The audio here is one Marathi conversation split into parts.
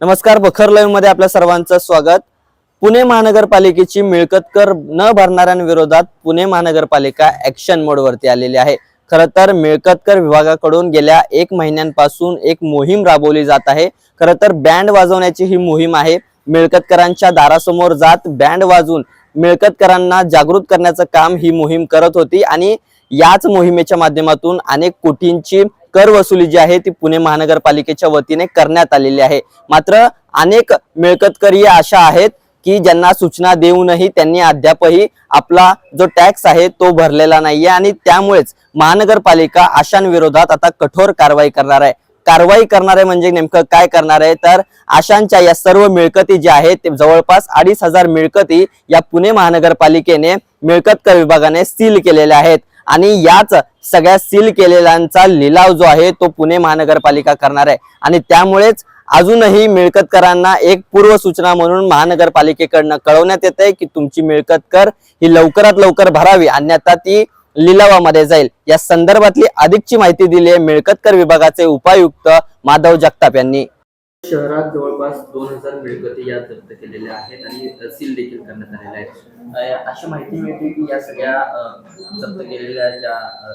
नमस्कार बखर लाईव्हमध्ये आपल्या सर्वांचं स्वागत. पुणे महानगरपालिकेची मिळकत कर न भरणाऱ्यांविरोधात पुणे महानगरपालिका ऍक्शन मोडवरती आलेली आहे. खरं तर मिळकत कर विभागाकडून गेल्या एक महिन्यांपासून एक मोहीम राबवली जात आहे. खरं तर बँड वाजवण्याची ही मोहीम आहे. मिळकतकरांच्या दारासमोर जात बँड वाजवून मिळकतकरांना जागृत करण्याचं काम ही मोहीम करत होती आणि याच मोहिमेच्या माध्यमातून अनेक कोटींची कर वसुली जी आहे ती पुणे महानगरपालिकेच्या वतीने करण्यात आलेली आहे. मात्र अनेक मिळकतकरी अशा आहेत की ज्यांना सूचना देऊनही त्यांनी अद्यापही आपला जो टॅक्स आहे तो भरलेला नाहीये आणि त्यामुळेच महानगरपालिका अशांविरोधात आता कठोर कारवाई करणार आहे. कारवाई करणार आहे म्हणजे नेमकं काय करणार आहे? तर आशांच्या या सर्व मिळकती ज्या आहेत ते जवळपास अडीच हजार मिळकती या पुणे महानगरपालिकेने मिळकतकर विभागाने सील केलेल्या आहेत. आणि याच सगळ्या सील केलेल्यांचा लिलाव जो आहे तो पुणे महानगरपालिका करणार आहे. आणि त्यामुळेच अजूनही मिळकतकरांना एक पूर्व सूचना म्हणून महानगरपालिकेकडनं कळवण्यात येत आहे की तुमची मिळकतकर ही लवकरात लवकर भरावी अन्यथा ती लिलावामध्ये जाईल. या संदर्भातली अधिकची माहिती दिली आहे मिळकतकर विभागाचे उपायुक्त माधव जगताप यांनी. शहरात जवळपास दोन हजार मिळकती या जप्त केलेल्या आहेत आणि सील देखील करण्यात आलेल्या आहेत. अशी माहिती मिळते की या सगळ्या जप्त केलेल्या ज्या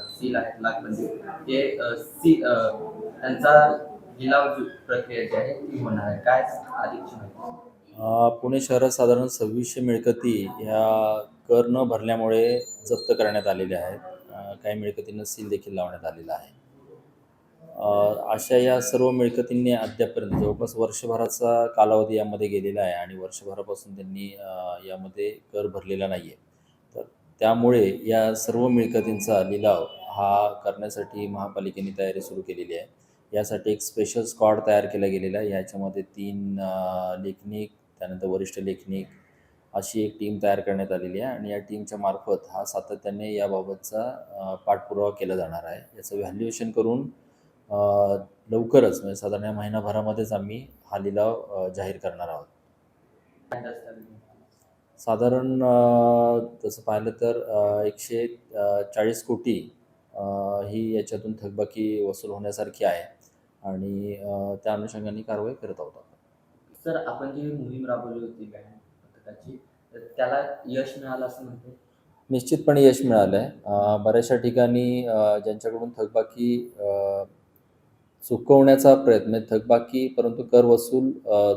सील आहेत लाखबंदी ते सी त्यांचा लिलाव प्रक्रिया जी आहे ती होणार आहे. काय अधिकची माहिती? पुणे शहरात साधारण सव्वीसशे मिळकती ह्या कर न भरल्यामुळे जप्त करण्यात आलेल्या आहेत. काही मिळकतींना सील देखील लावण्यात आलेला आहे. अशा या सर्व मिळकतींनी अद्यापर्यंत जवळपास वर्षभराचा कालावधी यामध्ये गेलेला आहे आणि वर्षभरापासून त्यांनी यामध्ये कर भरलेला नाही आहे तर त्यामुळे या सर्व मिळकतींचा लिलाव हा करण्यासाठी महापालिकेने तयारी सुरू केलेली आहे. यासाठी एक स्पेशल स्कॉड तयार केला गेलेला आहे. याच्यामध्ये तीन लेखनिक त्यानंतर वरिष्ठ लेखनिक अशी एक टीम तयार करण्यात आलेली आहे आणि या टीमच्या मार्फत हा सातत्याने याबाबतचा पाठपुरावा केला जाणार आहे. याचं व्हॅल्युएशन करून लवकरच म्हणजे साधारण या महिनाभरामध्येच आम्ही हा लिलाव जाहीर करणार आहोत? साधारण तसं पाहिलं तर एकशे चाळीस कोटी ही याच्यातून थकबाकी वसूल होण्यासारखी आहे आणि त्या अनुषंगाने कारवाई करत आहोत आपण. सर आपण जी मोहीम राबवली होती त्याला यश मिळालं असं म्हणते निश्चितपणे यश मिळालं आहे बऱ्याचशा ठिकाणी ज्यांच्याकडून थकबाकी चुकवण्याचा प्रयत्न थकबाकी परंतु कर वसूल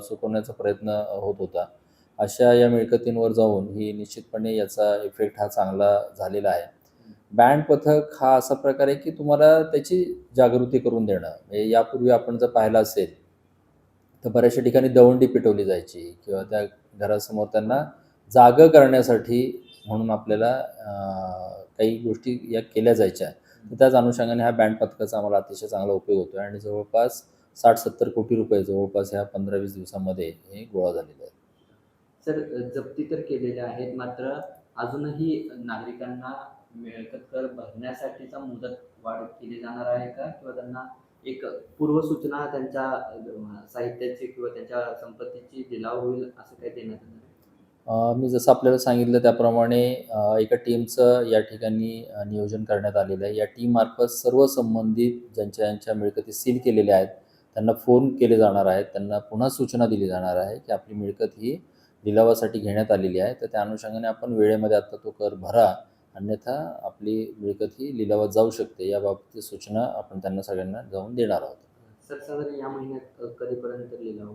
चुकवण्याचा प्रयत्न होत होता. अशा या मिळकतींवर जाऊन ही निश्चितपणे याचा इफेक्ट हा चांगला झालेला आहे. बँड पथक हा असा प्रकार आहे की तुम्हाला त्याची जागृती करून देणं. म्हणजे यापूर्वी आपण जर पाहिलं असेल तर बऱ्याचशा ठिकाणी दवंडी पेटवली जायची किंवा त्या घरासमोर त्यांना जागं करण्यासाठी म्हणून आपल्याला काही गोष्टी या केल्या जायच्या. त्याच अनुषंगाने ह्या बँड पथकाचा आम्हाला अतिशय चांगला उपयोग होतो आणि जवळपास साठ सत्तर कोटी रुपये जवळपास ह्या पंधरा वीस दिवसामध्ये हे गोळा झालेले आहेत सर जप्ती तर केलेल्या आहेत मात्र अजूनही नागरिकांना मिळकत कर भरण्यासाठीचा मुदत वाढ केली जाणार आहे का? किंवा त्यांना एक पूर्वसूचना त्यांच्या साहित्याची किंवा त्यांच्या संपत्तीची लिलाव होईल असं काही देण्यात येणार मी जसं आपल्याला सांगितलं त्याप्रमाणे एका टीमचं या ठिकाणी नियोजन करण्यात आलेलं आहे. या टीममार्फत सर्व संबंधित ज्यांच्या यांच्या मिळकती सील केलेल्या आहेत त्यांना फोन केले जाणार आहेत त्यांना पुन्हा सूचना दिली जाणार आहे की आपली मिळकत ही लिलावासाठी घेण्यात आलेली आहे. तर त्या अनुषंगाने आपण वेळेमध्ये आता तो कर भरा अन्यथा आपली मिळकत ही लिलावात जाऊ शकते. याबाबतची सूचना आपण त्यांना सगळ्यांना जाऊन देणार आहोत. सर साधारण या महिन्यात कधीपर्यंत लिलाव?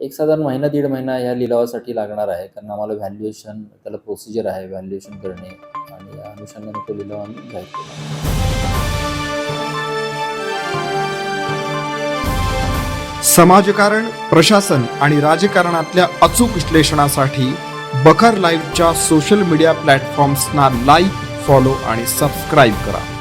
एक साधारण महिना दीड महिना ह्या लिलावासाठी लागणार आहे. कारण आम्हाला व्हॅल्युएशन त्याला प्रोसिजर आहे व्हॅल्युएशन करणे आणि या अनुषंगाने तो लिलाव आम्ही जाहीर केला समाजकारण प्रशासन आणि राजकारणातल्या अचूक विश्लेषणासाठी बखर लाईव्हच्या सोशल मीडिया प्लॅटफॉर्म्सना लाईक फॉलो आणि सबस्क्राईब करा.